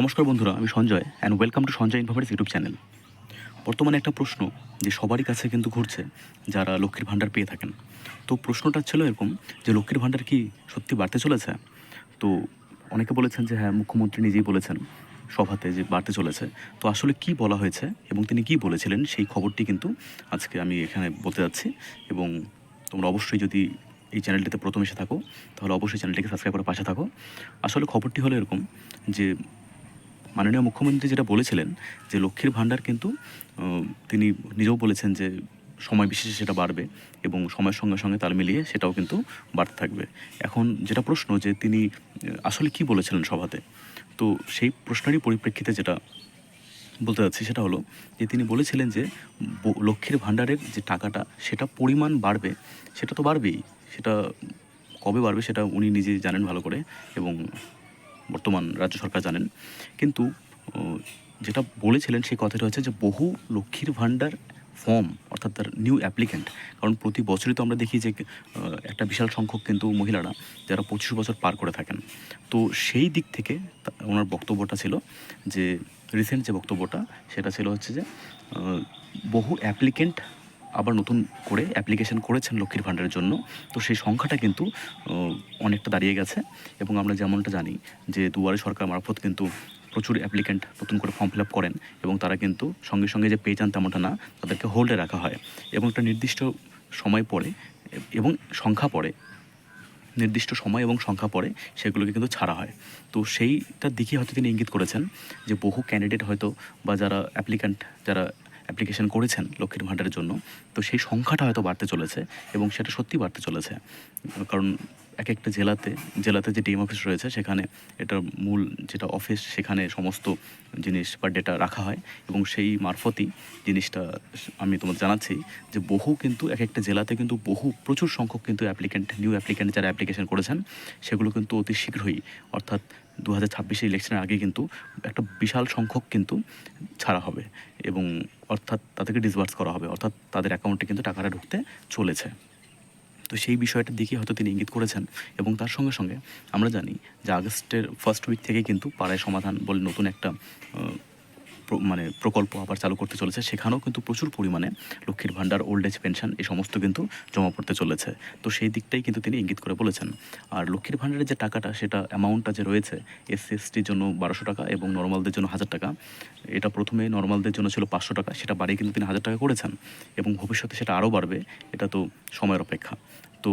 নমস্কার বন্ধুরা, আমি Sanjay and welcome to Sanjay informative YouTube channel বর্তমানে একটা প্রশ্ন যে সবারই কাছে কিন্তু ঘুরছে, যারা লক্ষ্মীর ভাণ্ডার পেয়ে থাকেন। তো প্রশ্নটা ছিল এরকম যে লক্ষ্মীর ভাণ্ডার কি সত্যি বাড়তে চলেছে? তো অনেকে বলেছেন যে হ্যাঁ মুখ্যমন্ত্রী নিজেই বলেছেন সভাতে যে বাড়তে চলেছে। তো আসলে কি বলা হয়েছে এবং তিনি কি বলেছিলেন সেই খবরটি কিন্তু আজকে আমি এখানে বলতে যাচ্ছি। এবং তোমরা অবশ্যই যদি এই চ্যানেলটিতে প্রথম এসে থাকো, তাহলে অবশ্যই চ্যানেলটিকে সাবস্ক্রাইব করে পাশে থাকো। আসলে খবরটি হলো এরকম যে মাননীয় মুখ্যমন্ত্রী যেটা বলেছিলেন যে লক্ষ্মীর ভাণ্ডার কিন্তু তিনি নিজেও বলেছেন যে সময় বিশেষে সেটা বাড়বে এবং সময়ের সঙ্গে সঙ্গে তাল মিলিয়ে সেটাও কিন্তু বাড়তে থাকবে। এখন যেটা প্রশ্ন যে তিনি আসলে কি বলেছিলেন সভাতে? তো সেই প্রশ্নেরই পরিপ্রেক্ষিতে যেটা বলতে চাচ্ছি সেটা হলো যে তিনি বলেছিলেন যে লক্ষ্মীর ভাণ্ডারের যে টাকাটা সেটা পরিমাণ বাড়বে, সেটা তো বাড়বেই। সেটা কবে বাড়বে সেটা উনি নিজে জানেন ভালো করে এবং বর্তমান রাজ্য সরকার জানেন। কিন্তু যেটা বলেছিলেন সেই কথাটা হচ্ছে যে বহু লক্ষ্মীর ভাণ্ডার ফর্ম অর্থাৎ তার নিউ অ্যাপ্লিক্যান্ট কারণ প্রতি বছরই তো আমরা দেখি যে একটা বিশাল সংখ্যক কিন্তু মহিলারা যারা পঁচিশ বছর পার করে থাকেন। তো সেই দিক থেকে ওনার বক্তব্যটা ছিল যে রিসেন্ট যে বক্তব্যটা, সেটা ছিল হচ্ছে যে বহু অ্যাপ্লিকেন্ট আবার নতুন করে অ্যাপ্লিকেশন করেছেন লক্ষ্মীর ভাণ্ডারের জন্য। তো সেই সংখ্যাটা কিন্তু অনেকটা দাঁড়িয়ে গেছে। এবং আমরা যেমনটা জানি যে দুয়ারে সরকার মারফত কিন্তু প্রচুর অ্যাপ্লিকেন্ট নতুন করে ফর্ম ফিল আপ করেন এবং তারা কিন্তু সঙ্গে সঙ্গে যে পেয়ে যান তেমনটা না, তাদেরকে হোল্ডে রাখা হয়। এবং একটা নির্দিষ্ট সময় পরে এবং সংখ্যা পরে, নির্দিষ্ট সময় এবং সংখ্যা পরে সেগুলোকে কিন্তু ছাড়া হয়। তো সেইটার দিকে হয়তো তিনি ইঙ্গিত করেছেন যে বহু ক্যান্ডিডেট হয়তো বা যারা অ্যাপ্লিক্যান্ট যারা অ্যাপ্লিকেশন করেছেন লক্ষ্মীর ভাণ্ডারের জন্য, তো সেই সংখ্যাটা হয়তো বাড়তে চলেছে এবং সেটা সত্যি বাড়তে চলেছে। কারণ এক একটা জেলাতে জেলাতে যে ডিএম অফিস রয়েছে সেখানে এটার মূল যেটা অফিস সেখানে সমস্ত জিনিস বা ডেটা রাখা হয় এবং সেই মারফতই জিনিসটা আমি তোমাদের জানাচ্ছি যে বহু কিন্তু এক একটা জেলাতে কিন্তু বহু, প্রচুর সংখ্যক কিন্তু অ্যাপ্লিক্যান্ট নিউ অ্যাপ্লিক্যান্ট যারা অ্যাপ্লিকেশন করেছেন, সেগুলো কিন্তু অতি শীঘ্রই, অর্থাৎ দু হাজার ছাব্বিশে ইলেকশনের আগে কিন্তু একটা বিশাল সংখ্যক কিন্তু ছাড়া হবে এবং অর্থাৎ তাদেরকে ডিসবার্স করা হবে, অর্থাৎ তাদের অ্যাকাউন্টে কিন্তু টাকাটা ঢুকতে চলেছে। তো সেই বিষয়টা দিকে হয়তো তিনি ইঙ্গিত করেছেন এবং তার সঙ্গে সঙ্গে আমরা জানি যে আগস্টের ফার্স্ট উইক থেকে কিন্তু পাড়ায় সমাধান বলে নতুন একটা মানে প্রকল্প আবার চালু করতে চলেছে। সেখানেও কিন্তু প্রচুর পরিমাণে লক্ষ্মীর ভাণ্ডার ওল্ড এজ পেনশন এই সমস্ত কিন্তু জমা পড়তে চলেছে। তো সেই দিকটাই কিন্তু তিনি ইঙ্গিত করে বলেছেন। আর লক্ষ্মীর ভাণ্ডারের যে টাকাটা, সেটা অ্যামাউন্টটা যে রয়েছে এসসি এসটির জন্য বারোশো টাকা এবং নর্মালদের জন্য হাজার টাকা, এটা প্রথমে নর্মালদের জন্য ছিল পাঁচশো টাকা, সেটা বাড়িয়ে কিন্তু তিনি হাজার টাকা করেছেন এবং ভবিষ্যতে সেটা আরও বাড়বে, এটা তো সময়ের অপেক্ষা। তো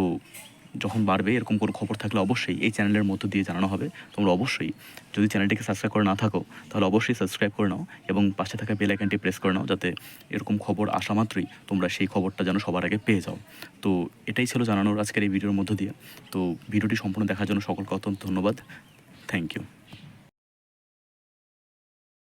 যখন বাড়বে, এরকম কোনো খবর থাকলে অবশ্যই এই চ্যানেলের মধ্য দিয়ে জানানো হবে। তোমরা অবশ্যই যদি চ্যানেলটিকে সাবস্ক্রাইব করে না থাকো, তাহলে অবশ্যই সাবস্ক্রাইব করে নাও এবং পাশে থাকা বেল আইকনটি প্রেস করে নাও যাতে এরকম খবর আসা মাত্রই তোমরা সেই খবরটা যেন সবার আগে পেয়ে যাও। তো এটাই ছিল জানানোর আজকের এই ভিডিওর মধ্য দিয়ে। তো ভিডিওটি সম্পূর্ণ দেখার জন্য সকলকে অত্যন্ত ধন্যবাদ। Thank you